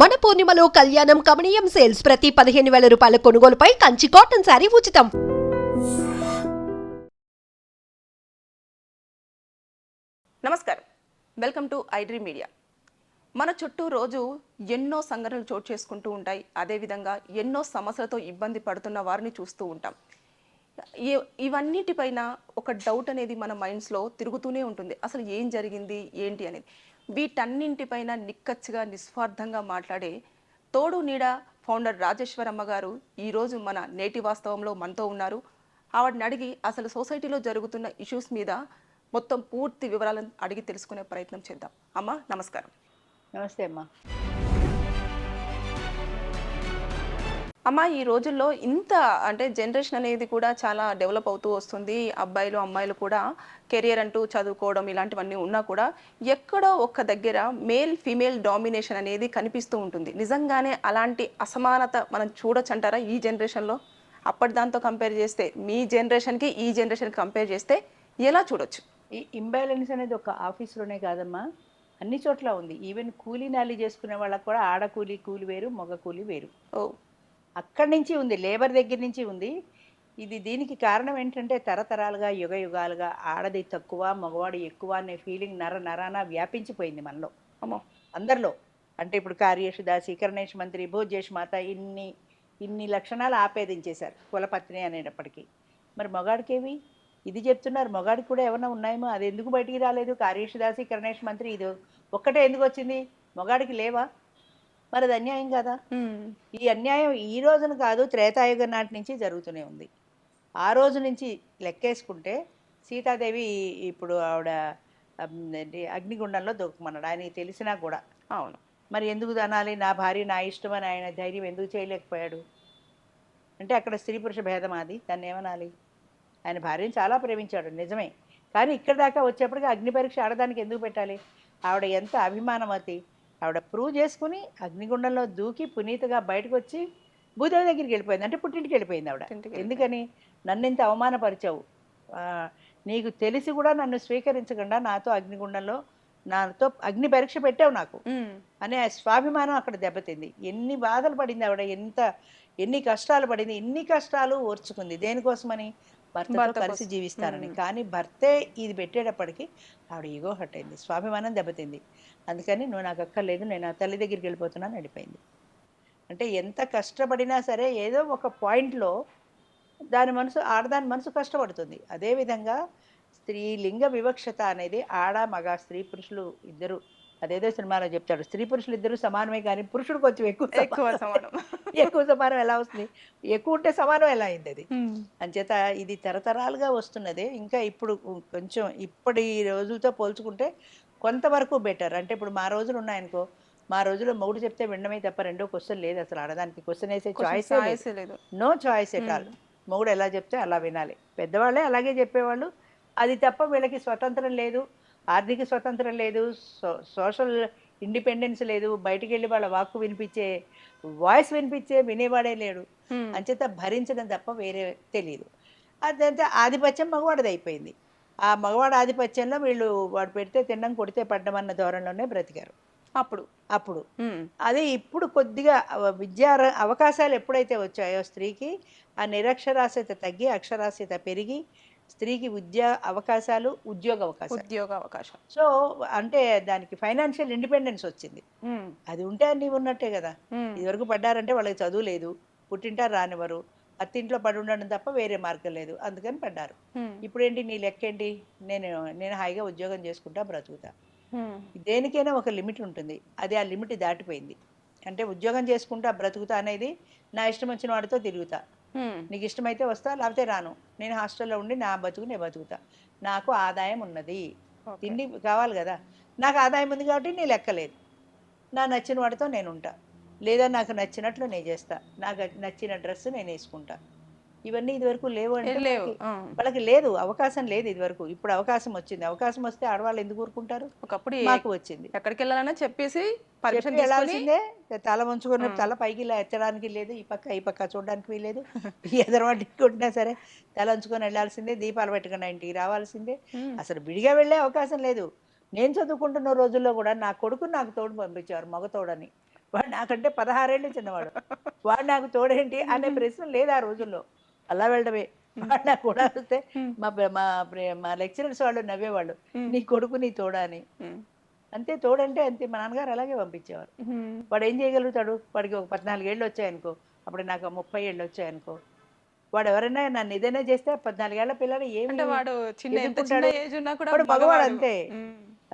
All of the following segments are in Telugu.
మన పూర్ణిమలో కళ్యాణం కమనీయం సేల్స్ ప్రతి పదిహేను వేల రూపాయల కొనుగోలుపై కంచి కాటన్ శారీ ఉచితం. నమస్కారం. Welcome to iDream media. మన చుట్టూ రోజు ఎన్నో సంఘటనలు చోటు చేసుకుంటూ ఉంటాయి. అదేవిధంగా ఎన్నో సమస్యలతో ఇబ్బంది పడుతున్న వారిని చూస్తూ ఉంటాం. ఇవన్నిటిపైన ఒక డౌట్ అనేది మన మైండ్స్లో తిరుగుతూనే ఉంటుంది. అసలు ఏం జరిగింది? ఏంటి అనేది. వీటన్నింటిపైన నిక్కచ్చిగా నిస్వార్థంగా మాట్లాడే తోడు నీడ ఫౌండర్ రాజేశ్వరమ్మ గారు ఈరోజు మన నేటి వాస్తవంలో మనతో ఉన్నారు. ఆవిడని అడిగి అసలు సొసైటీలో జరుగుతున్న ఇష్యూస్ మీద మొత్తం పూర్తి వివరాలను అడిగి తెలుసుకునే ప్రయత్నం చేద్దాం. అమ్మ నమస్కారం. నమస్తే అమ్మా. అమ్మ ఈ రోజుల్లో ఇంత అంటే జనరేషన్ అనేది కూడా చాలా డెవలప్ అవుతూ వస్తుంది. అబ్బాయిలు అమ్మాయిలు కూడా కెరియర్ అంటూ చదువుకోవడం ఇలాంటివన్నీ ఉన్నా కూడా ఎక్కడో ఒక్క దగ్గర మేల్ ఫీమేల్ డామినేషన్ అనేది కనిపిస్తూ ఉంటుంది. నిజంగానే అలాంటి అసమానత మనం చూడొచ్చంటారా ఈ జనరేషన్లో? అప్పటి దాంతో కంపేర్ చేస్తే మీ జనరేషన్కి ఈ జనరేషన్కి కంపేర్ చేస్తే ఎలా చూడొచ్చు? ఈ ఇంబ్యాలెన్స్ అనేది ఒక ఆఫీస్లోనే కాదమ్మా. అన్ని చోట్ల ఉంది. ఈవెన్ కూలీ నాలి చేసుకునే వాళ్ళకి కూడా ఆడ కూలీ కూలి వేరు మగ కూలి వేరు. ఓ అక్కడి నుంచి ఉంది లేబర్ దగ్గర నుంచి ఉంది. ఇది దీనికి కారణం ఏంటంటే తరతరాలుగా యుగ యుగాలుగా ఆడది తక్కువ మగవాడు ఎక్కువ అనే ఫీలింగ్ నర నరాన వ్యాపించిపోయింది మనలో. అమ్మో. అందరిలో. అంటే ఇప్పుడు కార్యేష్ దాసి కరణేష్ మంత్రి భోజేష్ మాత ఇన్ని ఇన్ని లక్షణాలు ఆపేదించేశారు కులపత్ని అనేటప్పటికీ. మరి మగాడికేవి? ఇది చెప్తున్నారు. మగాడికి కూడా ఏమైనా ఉన్నాయేమో? అది ఎందుకు బయటికి రాలేదు? కార్యేష్ దాసి కరణేష్ మంత్రి ఇది ఒక్కటే ఎందుకు వచ్చింది? మగాడికి లేవా? మరి అది అన్యాయం కదా. ఈ అన్యాయం ఈ రోజున కాదు త్రేతాయుగం నాటి నుంచి జరుగుతూనే ఉంది. ఆ రోజు నుంచి లెక్కేసుకుంటే సీతాదేవి ఇప్పుడు ఆవిడ అగ్నిగుండంలో దొరుకుమన్నాడు. ఆయనకి తెలిసినా కూడా. అవును. మరి ఎందుకు అనాలి? నా భార్య నా ఇష్టం అని ఆయన ధైర్యం ఎందుకు చేయలేకపోయాడు? అంటే అక్కడ స్త్రీ పురుష భేదం అది దాన్ని ఏమనాలి? ఆయన భార్యను చాలా ప్రేమించాడు నిజమే. కానీ ఇక్కడ దాకా వచ్చేప్పటికి అగ్ని పరీక్ష ఆడదానికి ఎందుకు పెట్టాలి? ఆవిడ ఎంత అభిమానమతి ఆవిడ ప్రూవ్ చేసుకుని అగ్నిగుండంలో దూకి పునీతగా బయటకు వచ్చి భూదేవి దగ్గరికి వెళ్ళిపోయింది. అంటే పుట్టింటికి వెళ్ళిపోయింది ఆవిడ. ఎందుకని? నన్ను ఇంత అవమానపరిచావు. ఆ, నీకు తెలిసి కూడా నన్ను స్వీకరించకుండా నాతో అగ్నిగుండంలో నాతో అగ్ని పరీక్ష పెట్టావు నాకు. అనే స్వాభిమానం అక్కడ దెబ్బతింది. ఎన్ని బాధలు పడింది ఆవిడ ఎంత ఎన్ని కష్టాలు పడింది ఎన్ని కష్టాలు ఓర్చుకుంది. దేనికోసమని? భర్తతో భర్త కలిసి మ్మ్. కానీ భర్తే ఇది పెట్టేటప్పటికి ఆవిడ ఈగో హట్ అయింది. స్వాభిమానం దెబ్బతింది. అందుకని నువ్వు నాకు అక్కర్లేదు నేను ఆ తల్లి దగ్గరికి వెళ్ళిపోతున్నాను నడిపోయింది అంటే ఎంత కష్టపడినా సరే ఏదో ఒక పాయింట్లో దాని మనసు ఆడదాని మనసు కష్టపడుతుంది. అదేవిధంగా స్త్రీ లింగ వివక్షత అనేది ఆడ మగ స్త్రీ పురుషులు ఇద్దరు అదేదో సినిమాలో చెప్తాడు స్త్రీ పురుషులు ఇద్దరు సమానమే కానీ పురుషుడు కొంచెం ఎక్కువ ఎక్కువ సమానం. ఎక్కువ సమానం ఎలా వస్తుంది? ఎక్కువ ఉంటే సమానం ఎలా అయింది అది. అంచేత ఇది తరతరాలుగా వస్తున్నది. ఇంకా ఇప్పుడు కొంచెం ఇప్పటి రోజులతో పోల్చుకుంటే కొంతవరకు బెటర్. అంటే ఇప్పుడు మా రోజులు ఉన్నాయనుకో మా రోజుల్లో మొగుడు చెప్తే వినడమే తప్ప రెండో క్వశ్చన్ లేదు అసలు. ఆడదానికి క్వశ్చన్ వేసే చాయిస్ లేదు. నో చాయిస్ ఎట్ ఆల్ మొగుడు ఎలా చెప్తే అలా వినాలి. పెద్దవాళ్ళే అలాగే చెప్పేవాళ్ళు. అది తప్ప వీళ్ళకి స్వతంత్రం లేదు. ఆర్థిక స్వతంత్రం లేదు సో సోషల్ ఇండిపెండెన్స్ లేదు బయటికి వెళ్ళి వాళ్ళ వాక్కు వినిపించే వాయిస్ వినిపించే వినేవాడే లేడు. అంచేత భరించడం తప్ప వేరే తెలియదు అదంటే ఆధిపత్యం మగవాడిది అయిపోయింది ఆ మగవాడి ఆధిపత్యంలో వీళ్ళు వాడు పెడితే తినడం కొడితే పడ్డం అన్న ధోరణిలోనే బ్రతికారు. అప్పుడు? అప్పుడు. అదే ఇప్పుడు కొద్దిగా విద్యా అవకాశాలు ఎప్పుడైతే వచ్చాయో స్త్రీకి ఆ నిరక్షరాస్యత తగ్గి అక్షరాస్యత పెరిగి స్త్రీకి విద్యా అవకాశాలు ఉద్యోగ అవకాశాలు. ఉద్యోగ అవకాశం. సో అంటే దానికి ఫైనాన్షియల్ ఇండిపెండెన్స్ వచ్చింది. అది ఉంటే నీవు ఉన్నట్టే కదా. ఇదివరకు పడ్డారంటే వాళ్ళకి చదువు లేదు. పుట్టింటారు రానివ్వరు. అత్తింట్లో పడి ఉండడం తప్ప వేరే మార్గం లేదు. అందుకని పడ్డారు. ఇప్పుడేంటి నీ లెక్కేంటి? నేను నేను హాయిగా ఉద్యోగం చేసుకుంటా బ్రతుకుతా. దేనికైనా ఒక లిమిట్ ఉంటుంది. అది ఆ లిమిట్ దాటిపోయింది. అంటే ఉద్యోగం చేసుకుంటా బ్రతుకుతా అనేది నా ఇష్టం వచ్చిన వాడితో తిరుగుతా. నీకు ఇష్టమైతే వస్తా లేకపోతే రాను. నేను హాస్టల్లో ఉండి నా బతుకు నేను బతుకుతా. నాకు ఆదాయం ఉన్నది. తిండి కావాలి కదా. నాకు ఆదాయం ఉంది కాబట్టి నీ లెక్కలేదు నా నచ్చిన వాడితో నేను ఉంటా. లేదా నాకు నచ్చినట్లు నేను చేస్తా. నాకు నచ్చిన డ్రెస్ నేను వేసుకుంటా. ఇవన్నీ ఇదివరకు లేవు అంటే లేవు వాళ్ళకి- లేదు అవకాశం లేదు ఇదివరకు. ఇప్పుడు అవకాశం వచ్చింది. అవకాశం వస్తే ఆడవాళ్ళు ఎందుకు ఊరుకుంటారు? ఒకప్పుడు మాకు వచ్చింది. ఎక్కడికి వెళ్ళాలన్నా చెప్పేసి వెళ్ళాల్సిందే. తల వంచుకొని ఆ. తల పైకి ఇలా ఎత్తడానికి లేదు ఈ పక్క ఈ పక్క చూడడానికి వీలేదు ఎదరవాడి కొట్టినా సరే తల వంచుకొని వెళ్ళాల్సిందే దీపాలు పెట్టుకుని ఇంటికి రావాల్సిందే. అసలు విడిగా వెళ్ళే అవకాశం లేదు. నేను చదువుకుంటున్న రోజుల్లో కూడా నా కొడుకు నాకు తోడు పంపించేవారు మగ తోడని. వాడు నాకంటే పదహారేళ్ళు చిన్నవాడు. వాడు నాకు తోడేంటి అనే ప్రశ్న లేదు ఆ రోజుల్లో. అలా వెళ్ళడమే. నాకు కూడా వస్తే మా మా మా లెక్చరర్స్ వాళ్ళు నవ్వేవాళ్ళు. నీ కొడుకు నీ తోడా అని. అంతే తోడంటే అంతే. మా నాన్నగారు అలాగే పంపించేవారు. వాడు ఏం చేయగలుగుతాడు? వాడికి ఒక పద్నాలుగేళ్ళు వచ్చాయనుకో. అప్పుడు నాకు ముప్పై ఏళ్ళు వచ్చాయనుకో. వాడు ఎవరైనా నన్ను ఏదైనా చేస్తే పద్నాలుగేళ్ళ పిల్లలు ఏమి వాడు చిన్న మగవాడు. అంతే.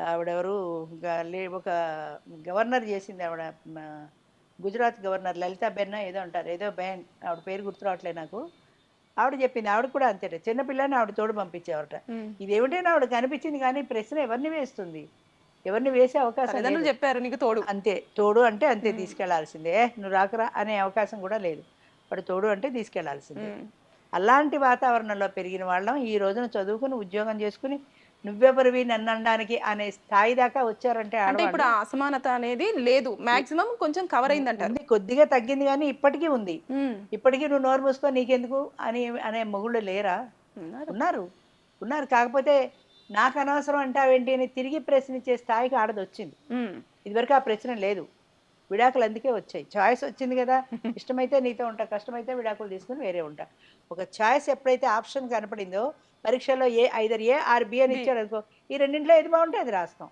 ఆవిడెవరు? ఒక గవర్నర్ చేసింది ఆవిడ. గుజరాత్ గవర్నర్ లలితా బెన్న ఏదో అంటారు. ఏదో బ్యాన్ ఆవిడ పేరు గుర్తు రావట్లే నాకు. ఆవిడ చెప్పింది ఆవిడ కూడా అంతే చిన్న పిల్లని ఆవిడ తోడు పంపించేవారట. ఇదేమిటైనా ఆవిడ కనిపించింది కానీ ప్రశ్న ఎవరిని వేస్తుంది? ఎవరిని వేసే అవకాశం. చెప్పారు నీకు తోడు. అంతే తోడు అంటే అంతే తీసుకెళ్ళాల్సిందే. "ఏ, నువ్వు రాకరా అనే అవకాశం కూడా లేదు. వాడు తోడు అంటే తీసుకెళ్ళాల్సిందే. అలాంటి వాతావరణంలో పెరిగిన వాళ్ళం ఈ రోజున చదువుకుని ఉద్యోగం చేసుకుని నువ్వెవరివి నన్ను అనడానికి అనే స్థాయి దాకా వచ్చారంటే అంటే ఇప్పుడు ఆ అసమానత అనేది లేదు. మాక్సిమం కొంచెం కవర్ అయిందంటారు. కొద్దిగా తగ్గింది కానీ ఇప్పటికీ ఉంది. ఇప్పటికీ నువ్వు నోరు మూసుకో నీకెందుకు అని అనే మొగుళ్ళు లేరా? ఉన్నారు. ఉన్నారు. కాకపోతే నాకు అనవసరం అంటావేంటి అని తిరిగి ప్రశ్నించే స్థాయికి ఆడది వచ్చింది. ఇదివరకు ఆ ప్రశ్న లేదు. విడాకులు అందుకే వచ్చాయి. చాయిస్ వచ్చింది కదా. ఇష్టమైతే నీతో ఉంటా కష్టమైతే విడాకులు తీసుకుని వేరే ఉంటా. ఒక చాయిస్ ఎప్పుడైతే ఆప్షన్ కనపడిందో పరీక్షలో A either A or B అని ఇచ్చాడు అనుకో ఈ రెండింటిలో ఏది బాగుంటే అది రాస్తాం.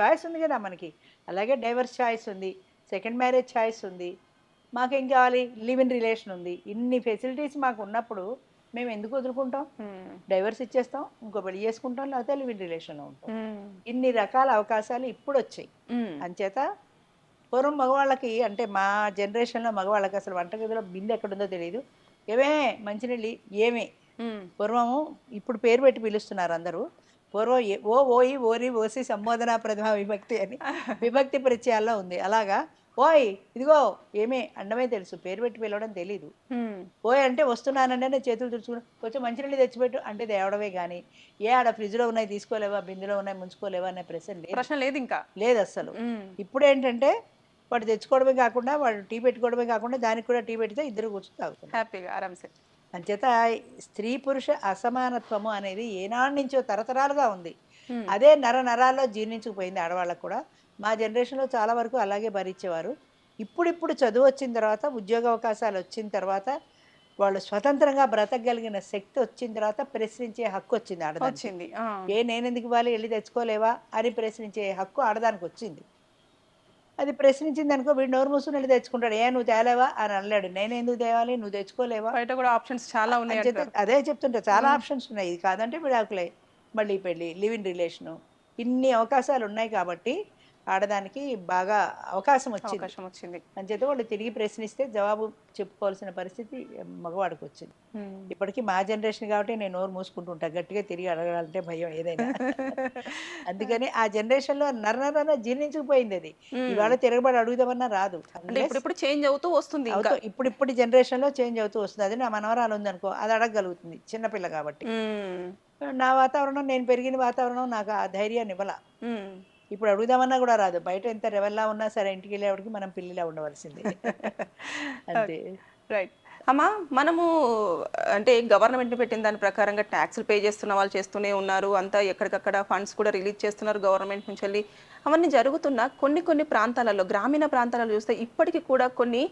చాయిస్ ఉంది కదా మనకి. అలాగే డైవర్స్ చాయిస్ ఉంది సెకండ్ మ్యారేజ్ చాయిస్ ఉంది మాకేం కావాలి? లివ్ ఇన్ రిలేషన్ ఉంది. ఇన్ని ఫెసిలిటీస్ మాకు ఉన్నప్పుడు మేము ఎందుకు వదులుకుంటాం. డైవర్స్ ఇచ్చేస్తాం ఇంకో పెళ్ళి చేసుకుంటాం లేకపోతే లివ్ ఇన్ రిలేషన్లో ఉంటాం. ఇన్ని రకాల అవకాశాలు ఇప్పుడు వచ్చాయి. అంచేత పూర్వం మగవాళ్ళకి అంటే మా జనరేషన్లో మగవాళ్ళకి అసలు వంటగదిలో బిందె ఎక్కడుందో తెలియదు ఏమే మంచినీళ్ళు ఏమే. పూర్వము ఇప్పుడు పేరు పెట్టి పిలుస్తున్నారు అందరూ. పూర్వం ఓ ఓయి ఓరి ఓసి సంబోధన ప్రథమ విభక్తి అని విభక్తి పరిచయాల్లో ఉంది. అలాగా? ఓయ్ ఇదిగో ఏమే? అండమే తెలుసు. పేరు పెట్టి పిలవడం తెలీదు. ఓయ్ అంటే వస్తున్నానంటే నేను చేతులు తుడుచుకుని కొంచెం మంచినీళ్ళు తెచ్చిపెట్టు అంటే తేవడమే కానీ ఏ ఆడ ఫ్రిడ్జ్లో ఉన్నాయి తీసుకోలేవా? బిందెలో ఉన్నాయి ముంచుకోలేవా? అనే ప్రశ్న లేదు. ప్రశ్న లేదు ఇంకా లేదు అస్సలు. ఉమ్. ఇప్పుడు ఏంటంటే వాడు తెచ్చుకోవడమే కాకుండా వాడు టీ పెట్టుకోవడమే కాకుండా దానికి కూడా టీ పెడితే ఇద్దరు కూర్చొని తాగుతున్నారు. హ్యాపీగా ఆరామ్సే అంచేత స్త్రీ పురుష అసమానత్వము అనేది ఏనాటి నుంచో తరతరాలుగా ఉంది. అదే నర నరాల్లో జీర్ణించుకుపోయింది ఆడవాళ్ళకు కూడా. మా జనరేషన్లో చాలా వరకు అలాగే భరించేవారు. ఇప్పుడిప్పుడు చదువు వచ్చిన తర్వాత ఉద్యోగ అవకాశాలు వచ్చిన తర్వాత వాళ్ళు స్వతంత్రంగా బ్రతకగలిగిన శక్తి వచ్చిన తర్వాత ప్రశ్నించే హక్కు వచ్చింది ఆడదానికి. వచ్చింది. ఏ నేను ఎందుకు ఇవ్వాలి వెళ్ళి తెచ్చుకోలేవా అని ప్రశ్నించే హక్కు ఆడదానికి వచ్చింది. అది ప్రశ్నించింది అనుకో వీడు నోరు మూసుకుని వెళ్ళి తెచ్చుకుంటాడు. ఏ నువ్వు తేలేవా? అని అనలేడు. నేను ఎందుకు తేవాలి? నువ్వు తెచ్చుకోలేవా? బయట కూడా ఆప్షన్స్ చాలా ఉన్నాయి అదే చెప్తుంటా చాలా ఆప్షన్స్ ఉన్నాయి. ఇది కాదంటే విడాకులే. మళ్ళీ పెళ్ళి లివ్ ఇన్ రిలేషను. ఇన్ని అవకాశాలు ఉన్నాయి కాబట్టి ఆడదానికి బాగా అవకాశం వచ్చింది. అవకాశం వచ్చింది. అంచేత వాళ్ళు తిరిగి ప్రశ్నిస్తే జవాబు చెప్పుకోవాల్సిన పరిస్థితి మగవాడికి వచ్చింది. ఇప్పటికీ మా జనరేషన్ కాబట్టి నేను నోరు మూసుకుంటుంటా గట్టిగా తిరిగి అడగాలంటే భయం ఏదైనా. అందుకని ఆ జనరేషన్లో నరనరన జీర్ణించుకుపోయింది అది. ఇవాళ తిరగబడి అడుగుదామన్నా రాదు. అంటే ఇప్పుడు చేంజ్ అవుతూ వస్తుంది ఇప్పుడు ఇప్పుడు జనరేషన్లో చేంజ్ అవుతూ వస్తుంది. అది నా మనవరాలు ఉందనుకో అది అడగగలుగుతుంది చిన్నపిల్ల కాబట్టి. నా వాతావరణం నేను పెరిగిన వాతావరణం నాకు ఆ ధైర్యాన్ని ఇవ్వాల. ఇప్పుడు అడుగుదామన్నా కూడా రాదు. బయట ఎంత రెవెల్లా ఉన్నా సరే ఇంటికి వెళ్ళేవాడికి మనం పిల్లిలా ఉండవలసిందే. అంతే. రైట్ అమ్మా మనము అంటే గవర్నమెంట్ పెట్టిన దాని ప్రకారంగా ట్యాక్స్లు పే చేస్తున్న వాళ్ళు చేస్తూనే ఉన్నారు. అంతా ఎక్కడికక్కడ ఫండ్స్ కూడా రిలీజ్ చేస్తున్నారు గవర్నమెంట్ నుంచి వెళ్ళి. అవన్నీ జరుగుతున్నా కొన్ని కొన్ని ప్రాంతాలలో గ్రామీణ ప్రాంతాలలో చూస్తే ఇప్పటికీ కూడా కొన్ని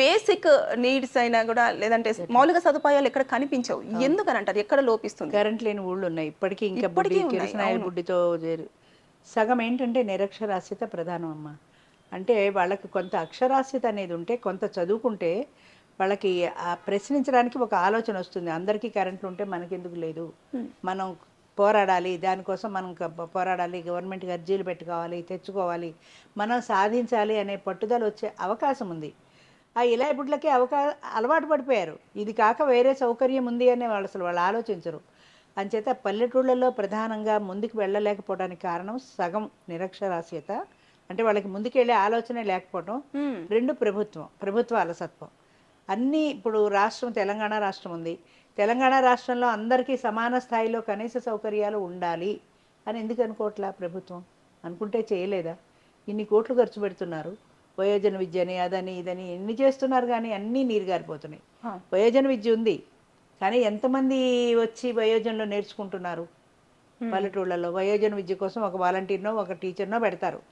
బేసిక్ నీడ్స్ అయినా కూడా లేదంటే మౌలిక సదుపాయాలు ఎక్కడ కనిపించవు. ఎందుకని అంటారు ఎక్కడ లోపిస్తుంది? కరెంట్ లేని ఊళ్ళు ఉన్నాయి. ఇప్పటికీ ఇంకా ఇప్పటికీ. బుడ్డితో సగం ఏంటంటే నిరక్షరాస్యత ప్రధానం అమ్మ. అంటే వాళ్ళకి కొంత అక్షరాస్యత అనేది ఉంటే కొంత చదువుకుంటే వాళ్ళకి ఆ ప్రశ్నించడానికి ఒక ఆలోచన వస్తుంది. అందరికీ కరెంట్లు ఉంటే మనకెందుకు లేదు? మనం పోరాడాలి దానికోసం మనం పోరాడాలి గవర్నమెంట్కి అర్జీలు పెట్టుకోవాలి తెచ్చుకోవాలి. మనం సాధించాలి అనే పట్టుదల వచ్చే అవకాశం ఉంది. ఆ ఇలాబుడ్లకి అవకా అలవాటు పడిపోయారు. ఇది కాక వేరే సౌకర్యం ఉంది అనే వాళ్ళు అసలు వాళ్ళు ఆలోచించరు. అంచేత పల్లెటూళ్ళలో ప్రధానంగా ముందుకు వెళ్ళలేకపోవడానికి కారణం సగం నిరక్షరాస్యత. అంటే వాళ్ళకి ముందుకెళ్ళే ఆలోచనే లేకపోవడం. రెండు ప్రభుత్వం ప్రభుత్వ అలసత్వం. అన్నీ ఇప్పుడు రాష్ట్రం తెలంగాణ రాష్ట్రం ఉంది. తెలంగాణ రాష్ట్రంలో అందరికీ సమాన స్థాయిలో కనీస సౌకర్యాలు ఉండాలి అని ఎందుకు అనుకోవట్లా ప్రభుత్వం? అనుకుంటే చేయలేదా? ఇన్ని కోట్లు ఖర్చు పెడుతున్నారు. వయోజన విద్యని అదని ఇదని ఎన్ని చేస్తున్నారు కానీ అన్నీ నీరు గారిపోతున్నాయి. ఆ. వయోజన విద్య ఉంది. కానీ ఎంతమంది వచ్చి వయోజనలో నేర్చుకుంటున్నారు? పల్లెటూళ్ళలో వయోజన విద్య కోసం ఒక వాలంటీర్నో ఒక టీచర్నో పెడతారు.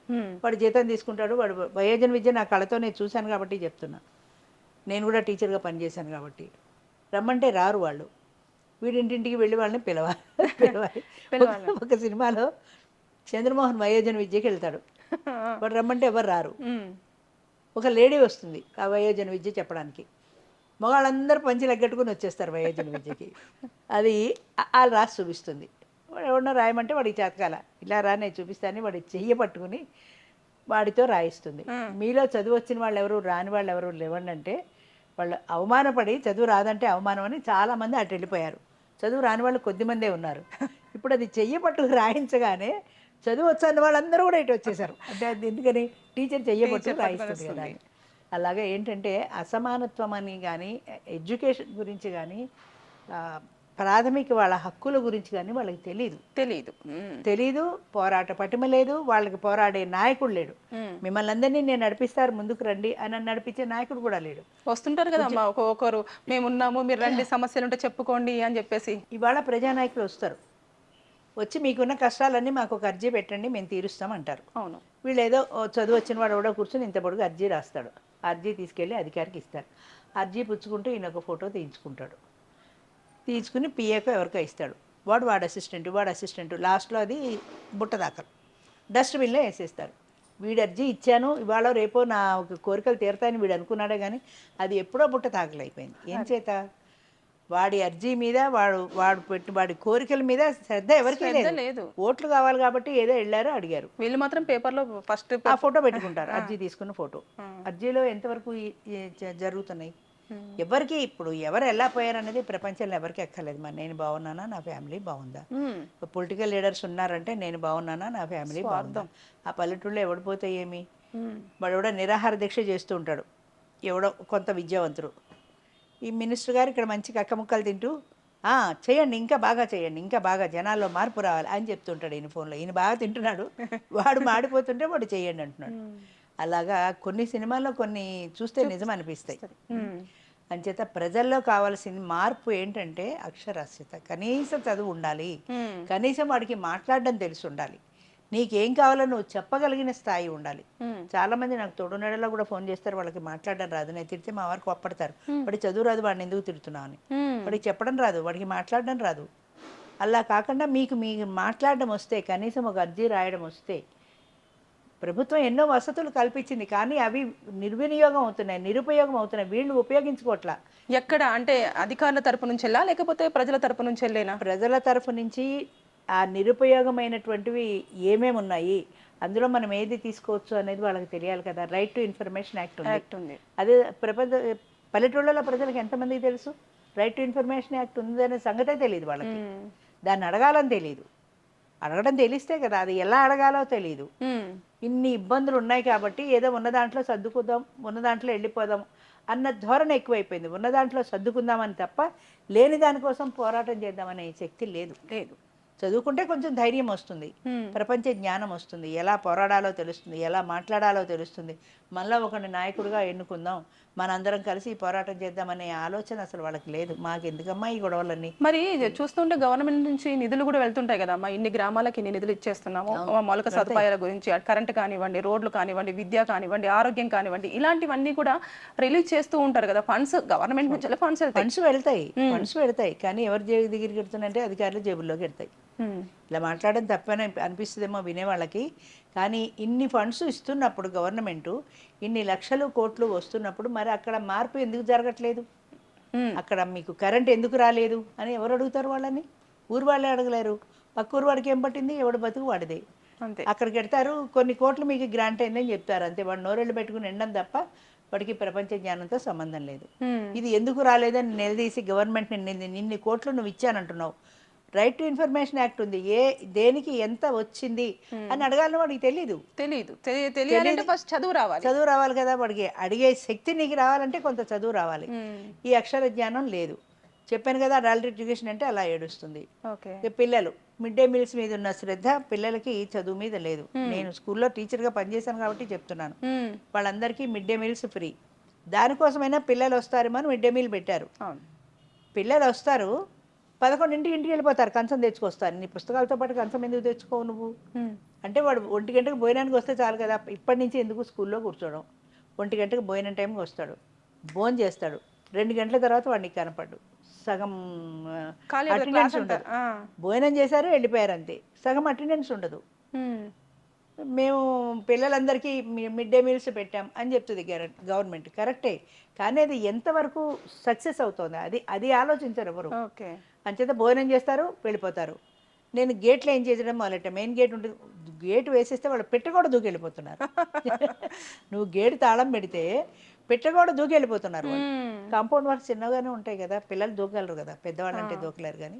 వాడు జీతం తీసుకుంటాడు వాడు వయోజన విద్య నా కళతో నేను చూశాను కాబట్టి చెప్తున్నా. నేను కూడా టీచర్గా పనిచేశాను కాబట్టి. రమ్మంటే రారు వాళ్ళు. వీడింటింటికి వెళ్ళి వాళ్ళని పిలవాలి. పిలవాలి. ఒక- సినిమాలో చంద్రమోహన్ వయోజన విద్యకి వెళ్తాడు. వాడు రమ్మంటే ఎవరు రారు. ఒక లేడీ వస్తుంది ఆ వయోజన విద్య చెప్పడానికి. మగాళ్ళందరూ పంచి లెగ్గట్టుకుని వచ్చేస్తారు వయోజన విద్యకి. అది వాళ్ళు రాసి చూపిస్తుంది. వాడు ఎవడన్నా రాయమంటే వాడికి చేతకాల ఇలా రా నేను చూపిస్తాను వాడి చెయ్యి పట్టుకుని వాడితో రాయిస్తుంది. మీలో చదువు వచ్చిన వాళ్ళు ఎవరు రాని వాళ్ళు ఎవరు లేవండి అంటే వాళ్ళు అవమానపడి చదువు రాదంటే అవమానం అని చాలామంది అటు వెళ్ళిపోయారు. చదువు రాని వాళ్ళు కొద్దిమందే ఉన్నారు. ఇప్పుడు అది చెయ్యి పట్టుకు రాయించగానే చదువు వచ్చాని వాళ్ళందరూ కూడా ఇటు వచ్చేసారు. అంటే అది ఎందుకని టీచర్ చెయ్యి పట్టుకు రాయిస్తుంది కదా. అలాగే ఏంటంటే అసమానత్వం అని కానీ ఎడ్యుకేషన్ గురించి కానీ ప్రాథమిక వాళ్ళ హక్కుల గురించి కానీ వాళ్ళకి తెలియదు తెలీదు. మ్మ్. తెలీదు పోరాట పటిమ లేదు వాళ్ళకి పోరాడే నాయకుడు లేడు. మ్మ్. మిమ్మల్ని అందరినీ నేను నడిపిస్తారు ముందుకు రండి అని నడిపించే నాయకుడు కూడా లేడు. వస్తుంటారు కదా అమ్మా ఒక్కొక్కరు మేము ఉన్నాము మీరు రండి సమస్యలు ఉంటే చెప్పుకోండి అని చెప్పేసి. ఇవాళ ప్రజానాయకులు వస్తారు. వచ్చి మీకున్న కష్టాలన్నీ మాకు ఒక అర్జీ పెట్టండి మేము తీరుస్తాం అంటారు. అవును. వీళ్ళు ఏదో చదువు వచ్చిన వాడు కూడా కూర్చొని ఇంత పొడుగు అర్జీ రాస్తాడు. అర్జీ తీసుకెళ్ళి అధికారికి ఇస్తారు. అర్జీ పుచ్చుకుంటూ ఈయన ఒక ఫోటో తీయించుకుంటాడు. తీసుకుని పిఏకో ఎవరికో ఇస్తాడు. వాడు వాడు అసిస్టెంట్ వాడు అసిస్టెంట్. లాస్ట్లో అది బుట్ట దాకలు డస్ట్బిన్లో వేసేస్తారు. వీడు అర్జీ ఇచ్చాను ఇవాళ రేపో నా ఒక కోరికలు తీరతాయని వీడు అనుకున్నాడే కానీ అది ఎప్పుడో బుట్ట తాకలైపోయింది. ఏం చేత? వాడి అర్జీ మీద వాడు వాడు పెట్టి వాడి కోరికల మీద శ్రద్ధ ఎవరికీ లేదు. ఓట్లు కావాలి కాబట్టి ఏదో వెళ్ళారో అడిగారు. వీళ్ళు మాత్రం పేపర్లో ఫస్ట్ ఆ ఫోటో పెట్టుకుంటారు అర్జీ తీసుకున్న ఫోటో. అర్జీలో ఎంతవరకు జరుగుతున్నాయి? ఎవరికి ఇప్పుడు ఎవరు ఎలా పోయారు అనేది ప్రపంచంలో ఎవరికి ఎక్కర్లేదు మరి నేను బాగున్నానా? నా ఫ్యామిలీ బాగుందా? పొలిటికల్ లీడర్స్ ఉన్నారంటే నేను బాగున్నానా? నా ఫ్యామిలీ బాగుందా? ఆ పల్లెటూళ్ళలో ఎవడు పోతే ఏమి? వాడు ఎవడో నిరాహార దీక్ష చేస్తూ ఉంటాడు. ఎవడో కొంత విద్యావంతుడు. ఈ మినిస్టర్ గారు ఇక్కడ మంచి కక్క ముక్కలు తింటూ "ఆ, చేయండి ఇంకా బాగా చేయండి ఇంకా బాగా జనాల్లో మార్పు రావాలి అని చెప్తుంటాడు ఈయన ఫోన్లో. ఈయన బాగా తింటున్నాడు. వాడు మాడిపోతుంటే వాడు చేయండి అంటున్నాడు. అలాగా కొన్ని సినిమాల్లో కొన్ని చూస్తే నిజం అనిపిస్తాయి. అంచేత ప్రజల్లో కావాల్సిన మార్పు ఏంటంటే అక్షరాస్యత. కనీసం చదువు ఉండాలి. కనీసం వాడికి మాట్లాడడం తెలిసి ఉండాలి. నీకేం కావాలో నువ్వు చెప్పగలిగిన స్థాయి ఉండాలి. చాలా మంది నాకు తోడునడలో కూడా ఫోన్ చేస్తారు వాళ్ళకి మాట్లాడడం రాదు. నేను తిడితే మా వారికి ఒప్పడతారు వాడి చదువు రాదు వాడిని ఎందుకు తిడుతున్నావు అని. వాడికి చెప్పడం రాదు వాడికి మాట్లాడడం రాదు. అలా కాకుండా మీకు మీ మాట్లాడడం వస్తే కనీసం ఒక అర్జీ రాయడం వస్తే ప్రభుత్వం ఎన్నో వసతులు కల్పించింది కానీ అవి నిర్వినియోగం అవుతున్నాయి నిరుపయోగం అవుతున్నాయి. వీళ్ళు ఉపయోగించుకోవట్లా. ఎక్కడ? అంటే అధికారుల తరపు నుంచి వెళ్ళా లేకపోతే ప్రజల తరపు నుంచి ప్రజల తరఫు నుంచి ఆ నిరుపయోగమైనటువంటివి ఏమేమి ఉన్నాయి? అందులో మనం ఏది తీసుకోవచ్చు అనేది వాళ్ళకి తెలియాలి కదా. రైట్ టు ఇన్ఫర్మేషన్ యాక్ట్ ఉంది. యాక్ట్ ఉంది. అదే ప్రపంచ పల్లెటూళ్ళలో ప్రజలకు ఎంతమందికి తెలుసు? రైట్ టు ఇన్ఫర్మేషన్ యాక్ట్ ఉంది అనే సంగతే తెలియదు వాళ్ళకి. మ్మ్. దాన్ని అడగాలని తెలియదు. అడగడం తెలిస్తే కదా అది ఎలా అడగాలో తెలియదు. మ్మ్. ఇన్ని ఇబ్బందులు ఉన్నాయి కాబట్టి ఏదో ఉన్న దాంట్లో సర్దుకుందాం ఉన్న దాంట్లో వెళ్ళిపోదాం అన్న ధోరణి ఎక్కువైపోయింది. ఉన్న దాంట్లో సర్దుకుందామని తప్ప లేని దానికోసం పోరాటం చేద్దామనే శక్తి లేదు. లేదు. చదువుకుంటే కొంచెం ధైర్యం వస్తుంది. ప్రపంచ జ్ఞానం వస్తుంది. ఎలా పోరాడాలో తెలుస్తుంది. ఎలా మాట్లాడాలో తెలుస్తుంది. మళ్ళీ ఒకరిని నాయకుడిగా ఎన్నుకుందాం. మనందరం కలిసి పోరాటం చేద్దామనే ఆలోచన అసలు వాళ్ళకి లేదు. మాకు ఎందుకమ్మా ఈ గొడవలన్నీ? మరి చూస్తుంటే గవర్నమెంట్ నుంచి నిధులు కూడా వెళ్తుంటాయి కదా అమ్మా. ఇన్ని గ్రామాలకి ఇన్ని నిధులు ఇచ్చేస్తున్నాము. మౌలిక సదుపాయాల గురించి కరెంట్ కానివ్వండి రోడ్లు కానివ్వండి విద్య కానివ్వండి ఆరోగ్యం కానివ్వండి ఇలాంటివన్నీ కూడా రిలీజ్ చేస్తూ ఉంటారు కదా. ఫండ్స్ గవర్నమెంట్ నుంచి ఫండ్స్ ఫండ్స్ వెళ్తాయి. ఫండ్స్ వెళ్తాయి. కానీ ఎవరి దగ్గరికి వెళ్తున్నాయంటే అధికారులు జేబుల్లోకి వెళ్తాయి. ఇలా మాట్లాడడం తప్పని అనిపిస్తుందేమో వినేవాళ్ళకి కానీ ఇన్ని ఫండ్స్ ఇస్తున్నప్పుడు గవర్నమెంటు ఇన్ని లక్షలు కోట్లు వస్తున్నప్పుడు మరి అక్కడ మార్పు ఎందుకు జరగట్లేదు? మ్మ్. అక్కడ మీకు కరెంట్ ఎందుకు రాలేదు అని ఎవరు అడుగుతారు వాళ్ళని? ఊరు వాళ్ళే అడగలేరు. పక్క ఊరు వాడికి ఏం పట్టింది? ఎవడు బతుకు వాడిదే. అంతే. అక్కడికి వెళ్తారు. కొన్ని కోట్లు మీకు గ్రాంట్ అయిందని చెప్తారు. అంతే. వాడు నోరెళ్ళు పెట్టుకుని ఎండం తప్ప వాడికి ప్రపంచ జ్ఞానంతో సంబంధం లేదు. మ్మ్. ఇది ఎందుకు రాలేదని నిలదీసి గవర్నమెంట్ ఇన్ని కోట్లు నువ్వు ఇచ్చానంటున్నావు. రైట్ టు ఇన్ఫర్మేషన్ యాక్ట్ ఉంది. ఏ దేనికి ఎంత వచ్చింది అని అడగాలని వాడికి తెలీదు. తెలీదు. తెలి- తెలియాలంటే ఫస్ట్ చదువు రావాలి. చదువు రావాలి కదా వాడికి. అడిగే శక్తి నీకు రావాలంటే కొంత చదువు రావాలి. మ్మ్. ఈ అక్షర జ్ఞానం లేదు. చెప్పాను కదా అడల్ట్ ఎడ్యుకేషన్ అంటే అలా ఏడుస్తుంది. పిల్లలు మిడ్ డే మీల్స్ మీద ఉన్న శ్రద్ధ పిల్లలకి చదువు మీద లేదు. నేను స్కూల్లో టీచర్గా పనిచేశాను కాబట్టి చెప్తున్నాను. వాళ్ళందరికీ మిడ్ డే మీల్స్ ఫ్రీ దానికోసమైనా పిల్లలు వస్తారేమో అని మిడ్ డే మీల్ పెట్టారు. పిల్లలు వస్తారు పదకొండింటికి ఇంటికి వెళ్ళిపోతారు కంచం తెచ్చుకొస్తారు. నీ పుస్తకాలతో పాటు కంచం ఎందుకు తెచ్చుకోవు నువ్వు? అంటే వాడు ఒంటి గంటకు భోజనానికి వస్తే చాలు కదా ఇప్పటి నుంచి ఎందుకు స్కూల్లో కూర్చోవడం ఒంటి గంటకు భోజనం టైంకి వస్తాడు భోజనం చేస్తాడు. రెండు గంటల తర్వాత వాడికి కనపడ్డు. సగం అటెండెన్స్. ఉండదు. భోజనం చేశారు వెళ్ళిపోయారు అంతే. సగం అటెండెన్స్ ఉండదు. మేము పిల్లలందరికీ మిడ్ డే మీల్స్ పెట్టాం అని చెప్తుంది గవర్నమెంట్. కరెక్టే. కానీ అది ఎంతవరకు సక్సెస్ అవుతుంది? అది అది ఆలోచించరు ఎవరు. ఓకే. అంచేత భోజనం చేస్తారు వెళ్ళిపోతారు. నేను గేట్లో ఏం చేయడం మొదలెట్ట మెయిన్ గేట్ ఉంటుంది గేట్ వేసేస్తే వాళ్ళు పెట్టగోడ దూకి వెళ్ళిపోతున్నారు. నువ్వు గేట్ తాళం పెడితే పెట్టగోడ దూకి వెళ్ళిపోతున్నారు వాళ్ళు. కాంపౌండ్ వర్క్స్ చిన్నగానే ఉంటాయి కదా పిల్లలు దూకగలరు కదా పెద్దవాళ్ళు అంటే దూకలేరు కానీ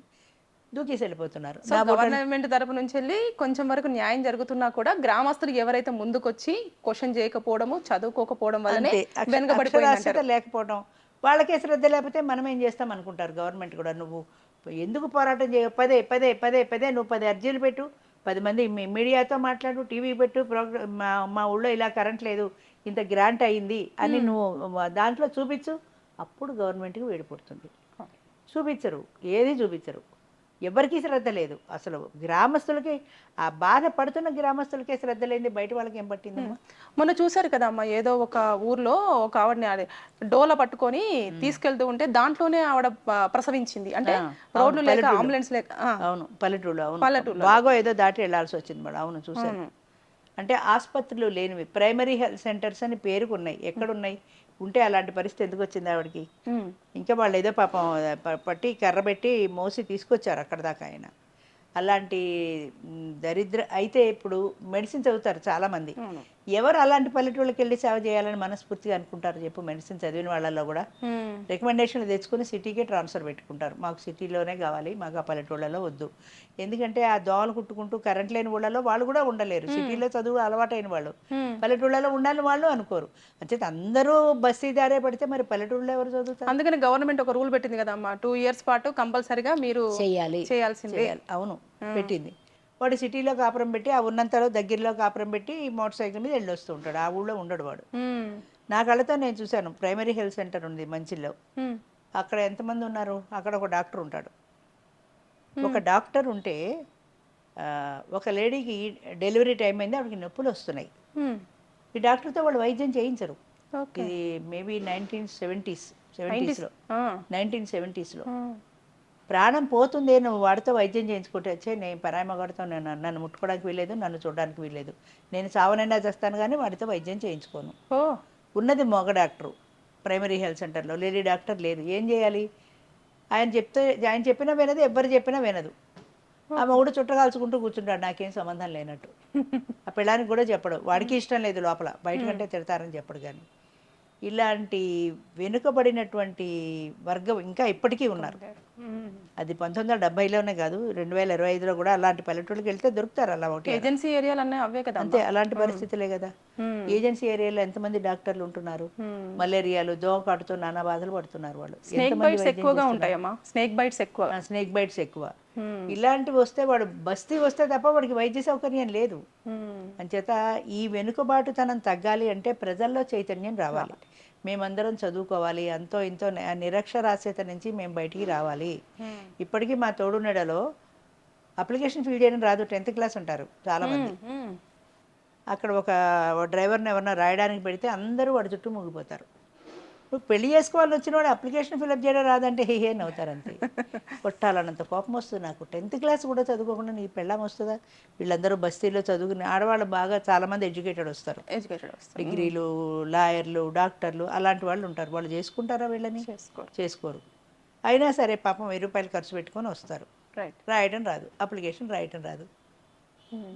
దూకేసి వెళ్ళిపోతున్నారు. గవర్నమెంట్ తరపు నుంచి వెళ్ళి కొంచెం వరకు న్యాయం జరుగుతున్నా కూడా గ్రామస్తులు ఎవరైతే ముందుకొచ్చి క్వశ్చన్ చేయకపోవడము చదువుకోకపోవడం వల్లనే అక్షరాస్యత లేకపోవడం వాళ్ళకే శ్రద్ధ లేకపోతే మనం ఏం చేస్తాం అనుకుంటారు గవర్నమెంట్ కూడా. నువ్వు ఎందుకు పోరాటం చేయ పదే పదే పదే పదే నువ్వు పది అర్జీలు పెట్టు పది మంది మీడియాతో మాట్లాడు టీవీ పెట్టు ప్రోగ్రామ్ మా మా ఊళ్ళో ఇలా కరెంట్ లేదు ఇంత గ్రాంట్ అయింది అని నువ్వు దాంట్లో చూపించు అప్పుడు గవర్నమెంట్కి వేడి పుడుతుంది. చూపించరు ఏది చూపించరు. ఎవరికీ శ్రద్ధ లేదు. అసలు గ్రామస్తులకి ఆ బాధ పడుతున్న గ్రామస్తులకే శ్రద్ధ లేని బయట వాళ్ళకి ఏం పట్టిందమ్మా? మొన్న చూశారు కదా అమ్మ ఏదో ఒక ఊర్లో ఒక ఆవిడని డోల పట్టుకొని తీసుకెళ్తూ ఉంటే దాంట్లోనే ఆవిడ ప్రసవించింది. అంటే రోడ్లు అవును, లేక పల్లెటూరు. అంబులెన్స్ లేక అవును పల్లెటూళ్ళు అవును. పల్లెటూళ్ళలో. బాగో ఏదో దాటి వెళ్ళాల్సి వచ్చింది మేడం అవును చూశాను. అంటే ఆసుపత్రులు లేనివి ప్రైమరీ హెల్త్ సెంటర్స్ అని పేరుకున్నాయి. ఎక్కడున్నాయి? ఉంటే అలాంటి పరిస్థితి ఎందుకు వచ్చింది ఆవిడకి. ఇంకా వాళ్ళు ఏదో పాపం పట్టి కర్ర పెట్టి మోసి తీసుకొచ్చారు అక్కడ దాకా ఆయన అలాంటి దరిద్ర అయితే ఇప్పుడు మెడిసిన్ చదువుతారు చాలామంది. ఎవరు అలాంటి పల్లెటూళ్ళకి వెళ్ళి సేవ చేయాలని మనస్ఫూర్తిగా అనుకుంటారు చెప్పు మెడిసిన్ చదివిన వాళ్ళల్లో కూడా. రికమెండేషన్లు తెచ్చుకొని సిటీకే ట్రాన్స్ఫర్ పెట్టుకుంటారు. మాకు సిటీలోనే కావాలి మాకు ఆ పల్లెటూళ్ళలో వద్దు. ఎందుకంటే ఆ దోమలు కుట్టుకుంటూ కరెంట్ లేని ఊళ్ళలో వాళ్ళు కూడా ఉండలేరు. సిటీలో చదువు అలవాటైన వాళ్ళు. పల్లెటూళ్ళలో ఉండాలని వాళ్ళు అనుకోరు. అంచేత అందరూ బస్తీదారే పడితే మరి పల్లెటూళ్ళలో ఎవరు చదువుతారు? అందుకని గవర్నమెంట్ ఒక రూల్ పెట్టింది కదా అమ్మా టూ ఇయర్స్ పాటు కంపల్సరిగా మీరు చేయాలి. చేయాల్సిందే. చేయాలి. అవును. పెట్టింది. వాడు సిటీలో కాపురం పెట్టి ఆ ఉన్నంతలో దగ్గరలో కాపురం పెట్టి మోటార్ సైకిల్ మీద వెళ్ళి వస్తూ ఉంటాడు. ఆ ఊళ్ళో ఉండడు వాడు. నా కళ్ళతో నేను చూశాను. ప్రైమరీ హెల్త్ సెంటర్ ఉంది మంచిలో. అక్కడ ఎంతమంది ఉన్నారు? అక్కడ ఒక డాక్టర్ ఉంటాడు. ఒక డాక్టర్ ఉంటే ఒక లేడీకి డెలివరీ టైం అయింది ఆవిడకి నొప్పులు వస్తున్నాయి. ఈ డాక్టర్తో వాళ్ళు వైద్యం చేయించరు. ఇది మేబీ నైన్టీన్ సెవెంటీస్ సెవెంటీస్లో. నైన్టీన్ సెవెంటీస్లో. ప్రాణం పోతుంది నువ్వు వాడితో వైద్యం చేయించుకుంటే వచ్చే నేను పరామగాడితో నేను నన్ను ముట్టుకోవడానికి వీల్లేదు నన్ను చూడడానికి వీల్లేదు. నేను చావనైనా చేస్తాను కానీ వాడితో వైద్యం చేయించుకోను. ఓ. ఉన్నది మగ డాక్టరు ప్రైమరీ హెల్త్ సెంటర్లో. లేడీ డాక్టర్ లేదు. ఏం చేయాలి? ఆయన చెప్తే ఆయన చెప్పినా వినదు ఎవ్వరు చెప్పినా వినదు. ఆ మొగుడు చుట్ట కాల్చుకుంటూ కూర్చుంటాడు నాకేం సంబంధం లేనట్టు. ఆ పిల్లానికి కూడా చెప్పడు. వాడికి ఇష్టం లేదు లోపల. బయటకంటే తిడతారని చెప్పడు కానీ. ఇలాంటి వెనుకబడినటువంటి వర్గం ఇంకా ఇప్పటికీ ఉన్నారు. అది పంతొమ్మిది వందల డెబ్బైలోనే కాదు రెండు వేల ఇరవై ఐదులో కూడా అలాంటి పల్లెటూళ్ళకి వెళ్తే దొరుకుతారు అలా ఒకటి. ఏజెన్సీ ఏరియాలు అన్నీ అవే కదా అంతే అలాంటి పరిస్థితులే కదా. ఏజెన్సీ ఏరియాలో ఎంతమంది డాక్టర్లు ఉంటున్నారు. మలేరియాలు దోమకాటుతో నానా బాధలు పడుతున్నారు వాళ్ళు. స్నేక్ బైట్స్ ఎక్కువగా ఉంటాయమ్మా. స్నేక్ బైట్స్ ఎక్కువ. స్నేక్ బైట్స్ ఎక్కువ. ఇలాంటివి వస్తే వాడు బస్తీ వస్తే తప్ప వాడికి వైద్య సౌకర్యం లేదు. అంచేత ఈ వెనుకబాటుతనం తగ్గాలి అంటే ప్రజల్లో చైతన్యం రావాలి. మేమందరం చదువుకోవాలి. అంతో ఇంతో నిరక్షరాస్యత నుంచి మేము బయటికి రావాలి. ఇప్పటికీ మా తోడున్నడలో అప్లికేషన్ ఫిల్ చేయడం రాదు. టెన్త్ క్లాస్ ఉంటారు చాలామంది. అక్కడ ఒక డ్రైవర్ని ఎవరన్నా రాయడానికి పెడితే అందరూ వాడి చుట్టూ ముగిపోతారు నువ్వు పెళ్ళి చేసుకోవాలని వచ్చిన వాడు అప్లికేషన్ ఫిల్అప్ చేయడం రాదంటే హే హే నవ్వుతారు అంతే. కొట్టాలన్నంత కోపం వస్తుంది నాకు. టెన్త్ క్లాస్ కూడా చదువుకోకుండా నీ పెళ్ళం వస్తుందా? వీళ్ళందరూ బస్తీలో చదువుకుని ఆడవాళ్ళు బాగా చాలామంది ఎడ్యుకేటెడ్ వస్తారు. ఎడ్యుకేటెడ్ వస్తారు. డిగ్రీలు లాయర్లు డాక్టర్లు అలాంటి వాళ్ళు ఉంటారు. వాళ్ళు చేసుకుంటారా వీళ్ళని? చేసుకోరు. చేసుకోరు. అయినా సరే పాపం వెయ్యి రూపాయలు ఖర్చు పెట్టుకొని వస్తారు. రైట్ రాయడం రాదు. అప్లికేషన్ రాయటం రాదు.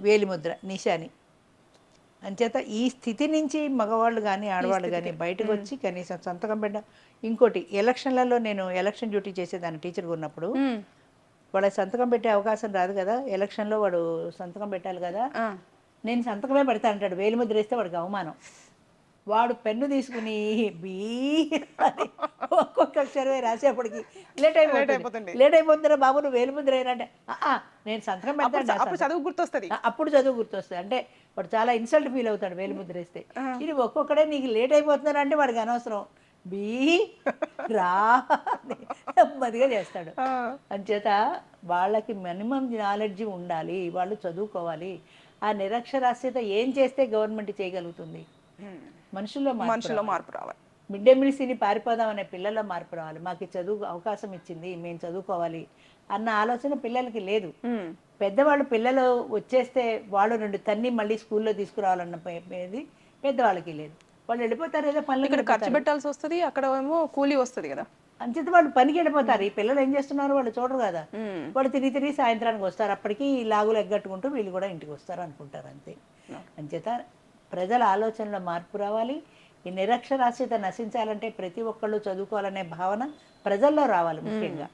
వేలిముద్ర నిశాని. అంచేత ఈ స్థితి నుంచి మగవాళ్ళు కానీ ఆడవాళ్ళు కానీ బయటకు వచ్చి కనీసం సంతకం పెట్ట ఇంకోటి ఎలక్షన్లలో నేను ఎలక్షన్ డ్యూటీ చేసేదాన్ని టీచర్గా ఉన్నప్పుడు. వాళ్ళ సంతకం పెట్టే అవకాశం రాదు కదా ఎలక్షన్లో వాడు సంతకం పెట్టాలి కదా. నేను సంతకమే పెడతా అంటాడు వేలిముద్ర వేస్తే వాడికి అవమానం. వాడు పెన్ను తీసుకుని బీ ఒక్కొక్క అక్షరమే రాసేపటికి. లేట్ అయిపోతుంది. లేట్ అయిపోతుందిరా బాబు నువ్వు వేలిముద్ర వేయనంటే "ఆ, నేను సంతకం పెడతాను అప్పుడు చదువు గుర్తొస్తుంది. అప్పుడు చదువు గుర్తొస్తుంది. అంటే వాడు చాలా ఇన్సల్ట్ ఫీల్ అవుతాడు వేలిముద్ర వేస్తే. ఇది ఒక్కొక్కడే నీకు లేట్ అయిపోతున్నారు అంటే వాడికి అనవసరం. బీ రా నెమ్మదిగా చేస్తాడు. అంచేత వాళ్ళకి మినిమం నాలెడ్జ్ ఉండాలి వాళ్ళు చదువుకోవాలి. ఆ నిరక్షరాస్యత ఏం చేస్తే గవర్నమెంట్ చేయగలుగుతుంది? మనుషుల్లో మనుషుల్లో మార్పు రావాలి. మిడ్ డే మీల్స్ తిని పారిపోదాం అనే పిల్లల్లో మార్పు రావాలి. మాకు చదువు అవకాశం ఇచ్చింది మేము చదువుకోవాలి అన్న ఆలోచన పిల్లలకి లేదు. పెద్దవాళ్ళు పిల్లలు వచ్చేస్తే వాళ్ళు రెండు తన్ని మళ్ళీ స్కూల్లో తీసుకురావాలన్న పెద్దవాళ్ళకి లేదు. వాళ్ళు వెళ్ళిపోతారు ఏదో పనులు ఇక్కడ ఖర్చు పెట్టాల్సి వస్తుంది అక్కడ ఏమో కూలీ వస్తుంది కదా. అంచేత వాళ్ళు పనికి వెళ్ళిపోతారు. ఈ పిల్లలు ఏం చేస్తున్నారు? వాళ్ళు చూడరు కదా. వాళ్ళు తిరిగి తిరిగి సాయంత్రానికి వస్తారు. అప్పటికి ఈ లాగులు ఎగ్గట్టుకుంటూ వీళ్ళు కూడా ఇంటికి వస్తారు అనుకుంటారు అంతే. అంచేత ప్రజల ఆలోచనలో మార్పు రావాలి. ఈ నిరక్షరాస్యత నశించాలంటే ప్రతి ఒక్కళ్ళు చదువుకోవాలనే భావన ప్రజల్లో రావాలి ముఖ్యంగా.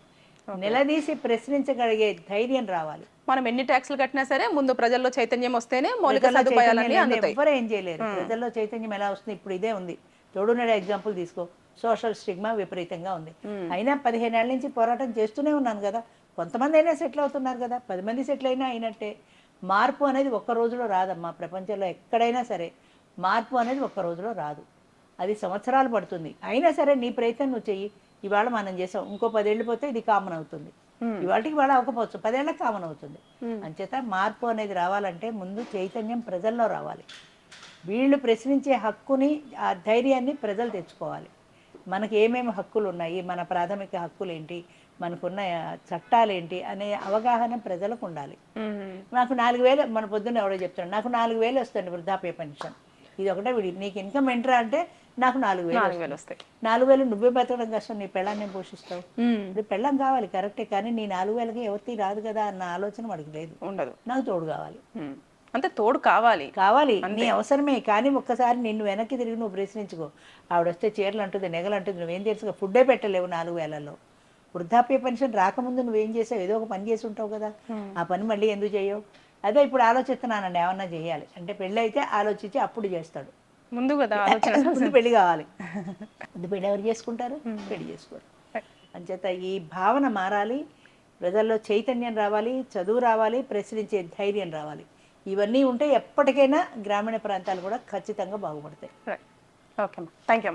నిలదీసి ప్రశ్నించగలిగే ధైర్యం రావాలి. మనం ఎన్ని ట్యాక్సులు కట్టినా సరే ముందు ప్రజల్లో చైతన్యం వస్తేనే మౌలిక అందుతాయి. ఎవ్వరు ఏం చేయలేరు. ప్రజల్లో చైతన్యం ఎలా వస్తుంది? ఇప్పుడు ఇదే ఉంది. తోడునడే ఎగ్జాంపుల్ తీసుకో. సోషల్ స్టిగ్మా విపరీతంగా ఉంది. అయినా పదిహేను ఏళ్ళ నుంచి పోరాటం చేస్తూనే ఉన్నాను కదా. కొంతమంది అయినా సెటిల్ అవుతున్నారు కదా. పది మంది సెటిల్ అయినా అయినట్టే. మార్పు అనేది ఒక్క రోజులో రాదమ్మా. ప్రపంచంలో ఎక్కడైనా సరే మార్పు అనేది ఒక్క రోజులో రాదు. అది సంవత్సరాలు పడుతుంది. అయినా సరే నీ ప్రయత్నం నువ్వు చెయ్యి. ఇవాళ మనం చేసాం. ఇంకో పదేళ్ళు పోతే ఇది కామన్ అవుతుంది. ఇవాళకి ఇవాళ అవ్వకపోవచ్చు. పదేళ్ళకి కామన్ అవుతుంది. అంచేత మార్పు అనేది రావాలంటే ముందు చైతన్యం ప్రజల్లో రావాలి. వీళ్ళు ప్రశ్నించే హక్కుని ఆ ధైర్యాన్ని ప్రజలు తెచ్చుకోవాలి. మనకి ఏమేమి హక్కులు ఉన్నాయి? మన ప్రాథమిక హక్కులు ఏంటి? మనకున్న చట్టాలు ఏంటి అనే అవగాహన ప్రజలకు ఉండాలి. నాకు నాలుగు వేలు మన పొద్దున్న ఎవడో చెప్తాడు నాకు నాలుగు వేలు వస్తుంది వృద్ధాప్య పెన్షన్. ఇది ఒకటే విడి నీకు ఇన్కమ్ ఎంటరా అంటే నాకు నాలుగు వేలు. వస్తాయి. నాలుగు వేలు నువ్వే బతకడం కష్టం నీ పెళ్ళాన్ని పోషిస్తావు. ఇప్పుడు పెళ్ళం కావాలి కరెక్టే కానీ నీ నాలుగు వేలకి ఎవరికి రాదు కదా అన్న ఆలోచన వాడికి లేదు. ఉండదు. నాకు తోడు కావాలి. అంటే తోడు కావాలి. కావాలి నీ అవసరమే కానీ ఒక్కసారి నిన్ను వెనక్కి తిరిగి నువ్వు ప్రశ్నించుకో. ఆవిడ వస్తే చీరలు అంటుంది నెగలు అంటుంది నువ్వేం తెలుసుకో ఫుడ్డే పెట్టలేవు నాలుగు వేలలో వృద్ధాప్య పెన్షన్ రాకముందు నువ్వేం చేసావు? ఏదో ఒక పని చేసి ఉంటావు కదా. ఆ పని మళ్ళీ ఎందుకు చేయవు? అదే ఇప్పుడు ఆలోచిస్తున్నానండి ఏమన్నా చేయాలి. అంటే పెళ్ళి అయితే ఆలోచించి అప్పుడు చేస్తాడు. ముందు కదా ముందు పెళ్ళి కావాలి. ముందు పెళ్ళి ఎవరు చేసుకుంటారు? పెళ్ళి చేసుకోరు. అంచేత ఈ భావన మారాలి ప్రజల్లో చైతన్యం రావాలి చదువు రావాలి ప్రశ్నించే ధైర్యం రావాలి. ఇవన్నీ ఉంటే ఎప్పటికైనా గ్రామీణ ప్రాంతాలు కూడా ఖచ్చితంగా బాగుపడతాయి. Okay thank you